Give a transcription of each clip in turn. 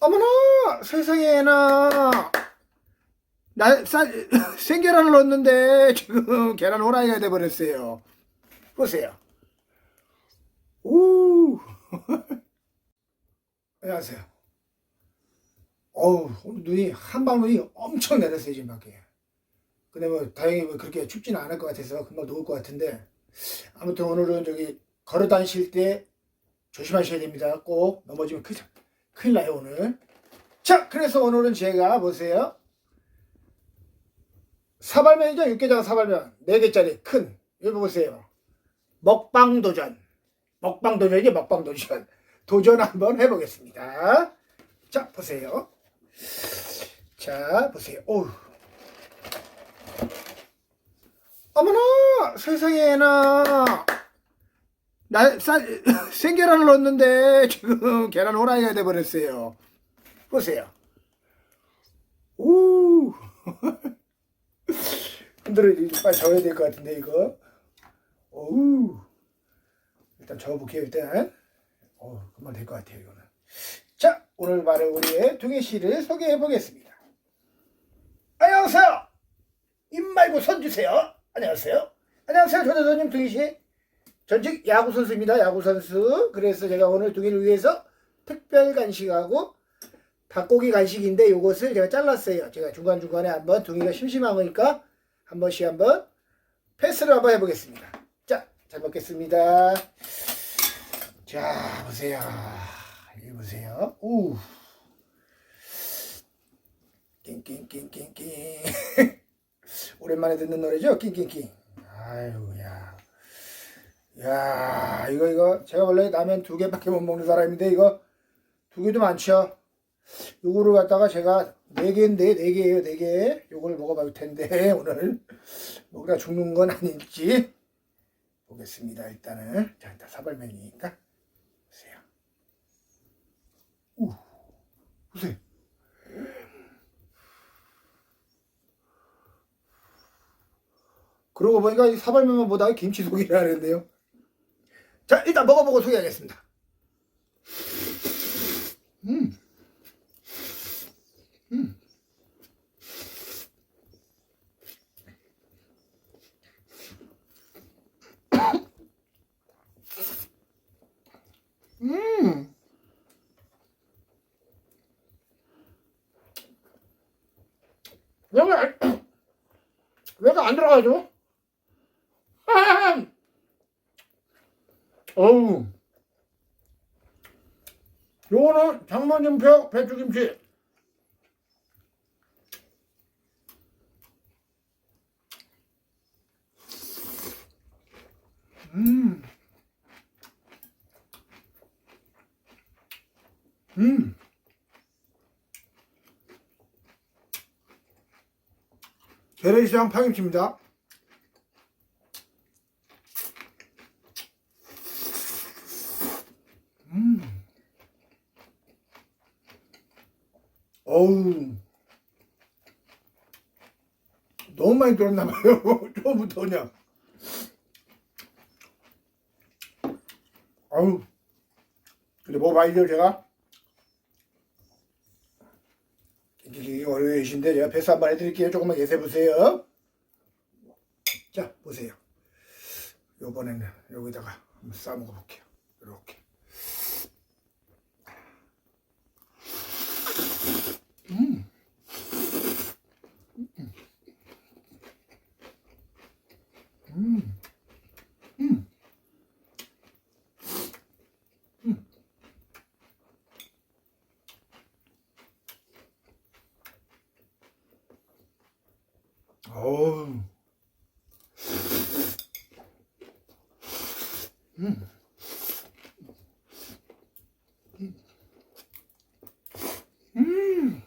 어머나 세상에나. 나 쌀, 생계란을 넣었는데 지금 계란 호랑이가 돼버렸어요. 보세요. 오. 안녕하세요. 어우 눈이 한방 눈이 엄청 내렸어요 지금 밖에. 근데 뭐 다행히 뭐 그렇게 춥지는 않을 것 같아서 금방 녹을 것 같은데 아무튼 오늘은 저기 걸어 다니실 때 조심하셔야 됩니다. 꼭 넘어지면 큰일, 큰일 나요 오늘. 자 그래서 오늘은 제가 보세요. 사발면이죠? 육개장 사발면. 4개짜리 큰. 여기 보세요. 먹방 도전. 먹방 도전이지 먹방 도전. 도전 한번 해보겠습니다. 자 보세요. 자 보세요. 오우 어머나! 세상에나 나 쌀, 생계란을 넣었는데 지금 계란 호랑이가 돼버렸어요. 보세요. 오! 흔들어 빨리 저어야 될 것 같은데 이거. 오우 일단 저어볼게요 일단. 어 금방 될 것 같아요 이거는. 자 오늘 바로 우리의 둥이 씨를 소개해 보겠습니다. 안녕하세요. 입 말고 손 주세요. 안녕하세요. 안녕하세요 조대선님 둥이 씨 전직 야구 선수입니다 야구 선수 그래서 제가 오늘 둥이를 위해서 특별 간식하고 닭고기 간식인데 이것을 제가 잘랐어요 제가 중간중간에 한번 둥이가 심심하니까 한 번씩 한번 패스를 한번 해보겠습니다. 자, 잘 먹겠습니다. 자, 보세요. 여기 보세요. 오. 낑낑낑낑낑. 오랜만에 듣는 노래죠? 낑낑낑. 아유, 야. 야, 이거, 이거. 제가 원래 라면 두 개밖에 못 먹는 사람인데, 이거 두 개도 많죠? 요거를 갖다가 제가 네 개인데 네 개예요 네 개. 요걸 먹어볼 텐데 오늘 먹다 죽는 건 아닐지 보겠습니다. 일단은 자 일단 사발면이니까 보세요. 우 보세요. 그러고 보니까 보다가 김치 하는데요. 자 일단 먹어보고 소개하겠습니다. 음. 음. 왜가 왜가 안 들어가죠? 어우. 요거는 장모님표 배추김치. 음. 음. 재래시장 파김치입니다. 어우. 너무 많이 들었나봐요. 처음부터 그냥. 아우. 근데 뭐 많이죠, 제가? 이게 월요일이신데 제가 패스 한번 해드릴게요. 조금만 계세요 보세요. 자, 보세요. 요번에는 여기다가 한번 싸 먹어 볼게요. 이렇게. 음. 음.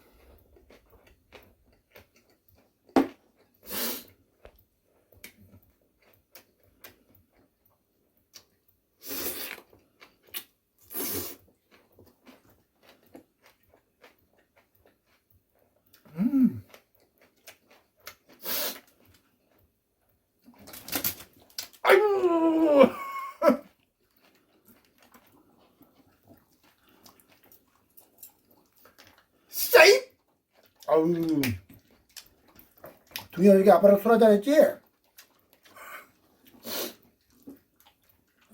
음. 아우. 동현아 이렇게 아빠랑 술 한잔 했지?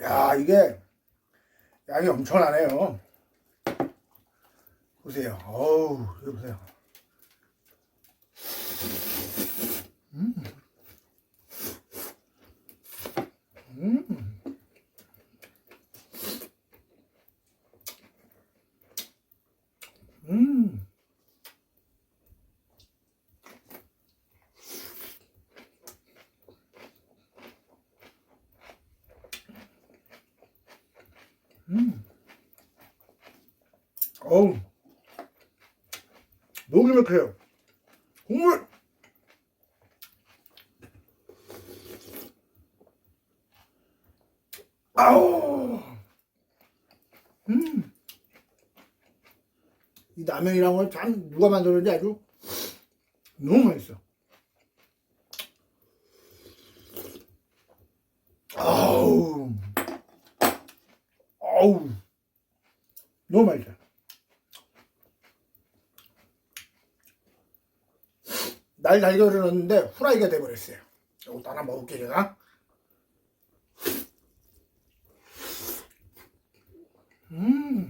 야, 이게 양이 엄청나네요. 보세요. 어우, 이거 보세요. 어우. 너무 행복해요. 국물! 아우! 음. 이 라면이란 걸 참 누가 만들었는지 아주 너무 맛있어. 아우. 아우. 너무 맛있어. 날 달걀을 넣었는데 후라이가 돼버렸어요. 이것도 하나 먹을게 제가. 음. 음.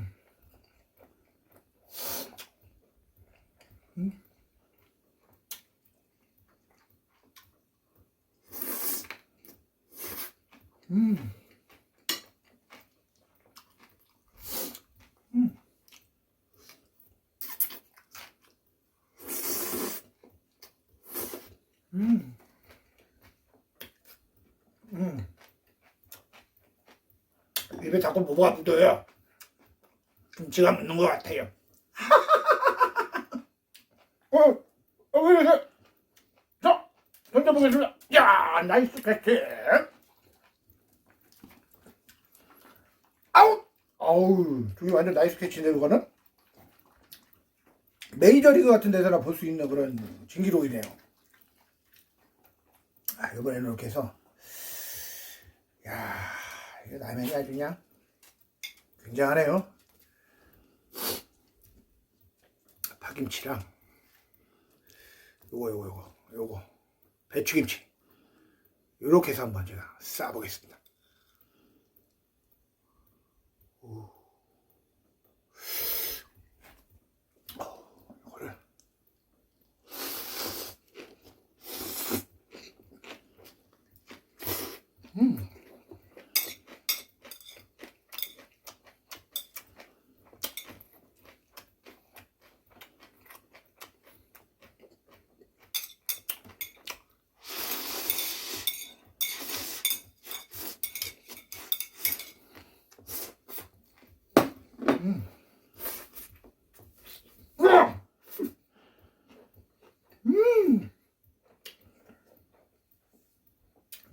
음. 입에 자꾸 뭐가 묻어요. 김치가 묻는 것 같아요. 어, 어, 왜 이래? 자, 던져보겠습니다. 야, 나이스 캐치. 아우, 아우, 저기 완전 나이스 캐치인데 그거는 메이저리그 같은 데서나 볼 수 있는 그런 진기록이네요. 아, 이번에는 이렇게 해서, 야, 이거 라면이 아주 그냥 굉장하네요. 파김치랑 요거 요거 요거 요거 배추김치 요렇게 해서 한번 제가 싸보겠습니다. 오.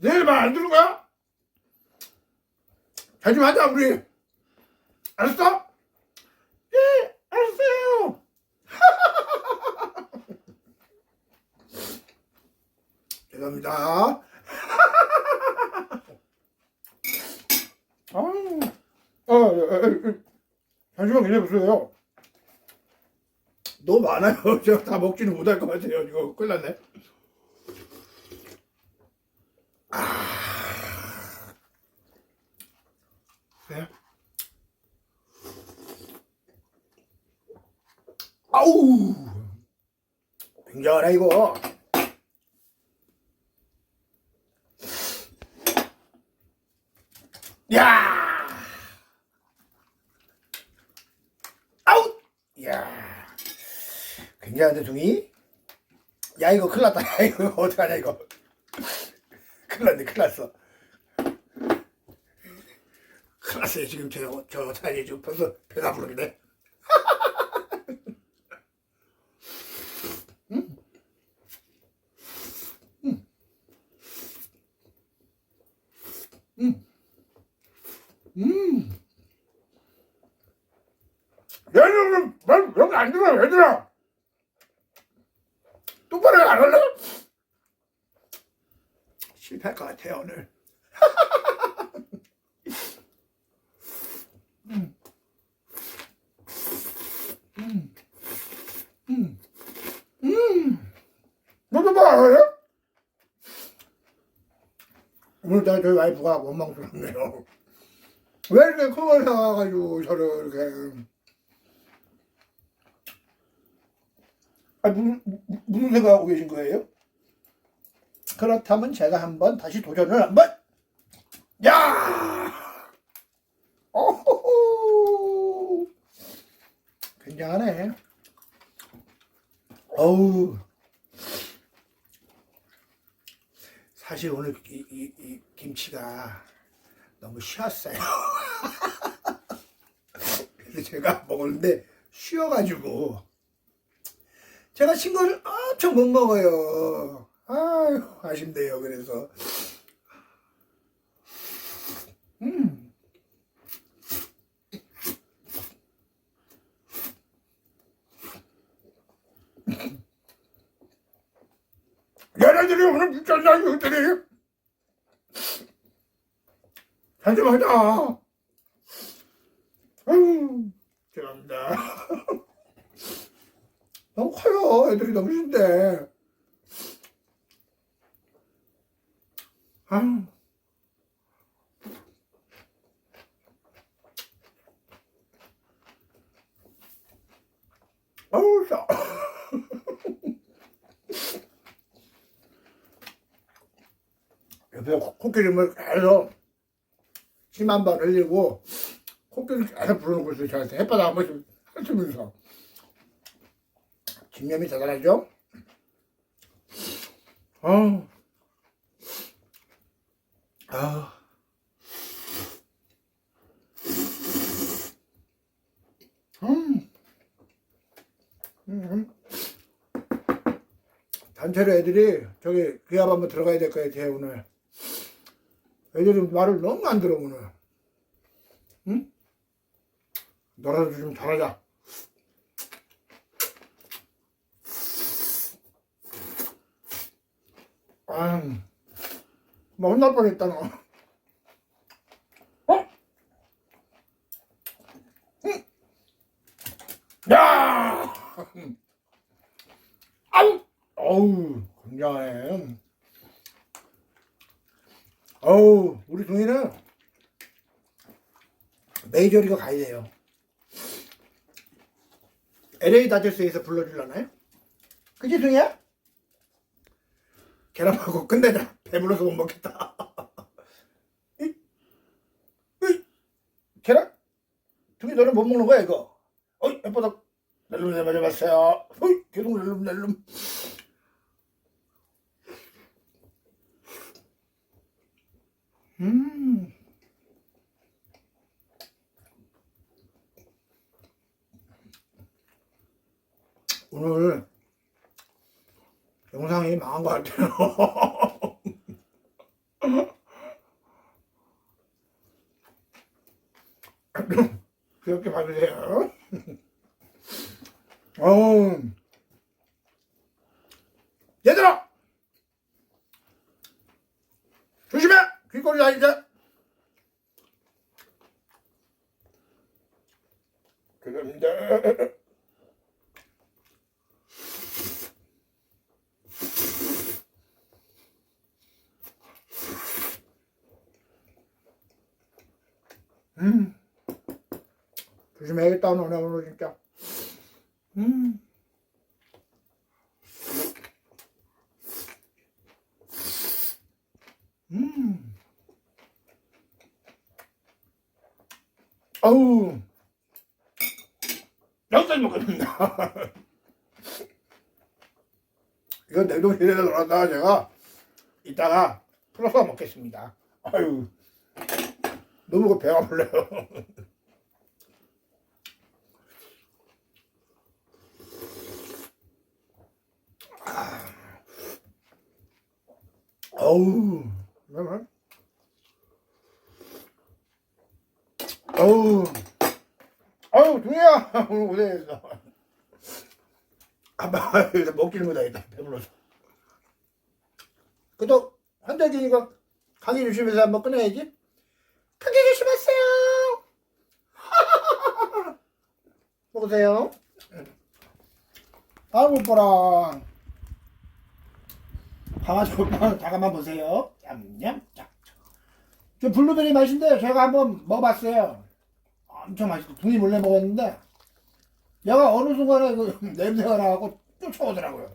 내일 말 안 들은 거야? 잘좀 하자 우리. 알았어? 예, 알았어요. 죄송합니다. 아유, 어, 어, 어, 어, 잠시만 기다려보세요. 너무 많아요. 제가 다 먹지는 못할 것 같아요. 이거 큰일 났네. 아우! 굉장하네, 이거. 야! 아웃! 야! 굉장한데, 둥이? 야, 이거 큰일 났다. 야, 이거 어떡하냐, 이거. 큰일 났네, 큰일 났어. 큰일 났어요, 지금 저, 저 사이에 지금 벌써 배가 부르네. 똑바로 안 올라? 실패할 것 같아요 오늘. 뭐 오늘 날 저희 와이프가 원망스럽네요. 왜 이렇게 큰걸 사와가지고 저를 이렇게 아, 무슨, 무- 무슨 생각하고 계신 거예요? 그렇다면 제가 한번 다시 도전을 한번. 야! 오호호! 굉장하네. 어우. 사실 오늘 이, 이, 이 김치가 너무 쉬었어요. 그래서 제가 먹었는데 쉬어가지고 제가 신 거를 엄청 못 먹어요. 아유 아쉽네요. 그래서 음. 얘네들이 오늘 미쳤나 이것들이 한점 하자 아유 죄송합니다 너무 커요. 애들이 너무 신데. 아유 아우 싸 옆에 코- 코끼리를 계속 침 한 번 흘리고 코끼리 계속 부르는 것을 저한테 햇바닥 한 번씩 펼치면서 집념이 대단하죠? 아, 아, 음, 음. 단체로 애들이 저기 기합 한번 들어가야 될것 같아요 오늘. 애들이 말을 너무 안 들어 오늘. 응? 너라도 좀 잘하자. 아, 뭐 혼날 뻔했다 너. 어? 응? 야! 아우, 어우, 굉장해. 어우, 우리 동이는 메이저리가 가야 돼요. LA 다저스에서 불러주려나요? 그지, 동이야? 계란 먹고 끝내자. 배불러서 못 먹겠다. 계란? 동이 너는 못 먹는 거야, 이거? 어이, 예뻐다. 낼름 내맞아봤어요. 어이, 계속 낼름, 낼름. 음. 오늘 영상이 망한 것 같아요. 귀엽게 봐주세요. 어 얘들아! 조심해! 귀걸이 다니자! 그겁니 조심해야겠다, 너네 오늘 진짜. 음. 음. 아우. 여기까지 먹겠습니다. 이건 냉동실에 넣어놨다가 제가 이따가 풀어서 먹겠습니다. 아유. 너무 그 배가 불러요. 어우, 잠깐만. 어우, 어우, 동이야. 오늘 고생했어. 아빠, 먹기는 거다, 일단. 배불러서. 그래도, 한달기니까 감기 조심해서 한번 끊어야지. 감기 조심하세요. 먹으세요. 아이고, 뽀라. 강아지 오빠 잠깐만 보세요. 냠냠 짝짝. 저 블루베리 맛인데 제가 한번 먹어봤어요. 엄청 맛있고 둥이 몰래 먹었는데 얘가 어느 순간에 그 냄새가 나고 쫓아오더라고요.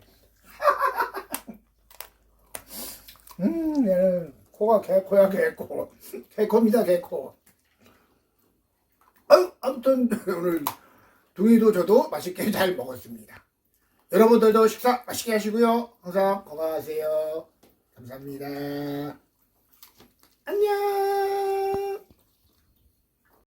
음, 얘는 코가 개코야 개코. 개코입니다 개코. 아유, 아무튼 오늘 둥이도 저도 맛있게 잘 먹었습니다. 여러분들도 식사 맛있게 하시고요. 항상 건강하세요. 감사합니다. 안녕.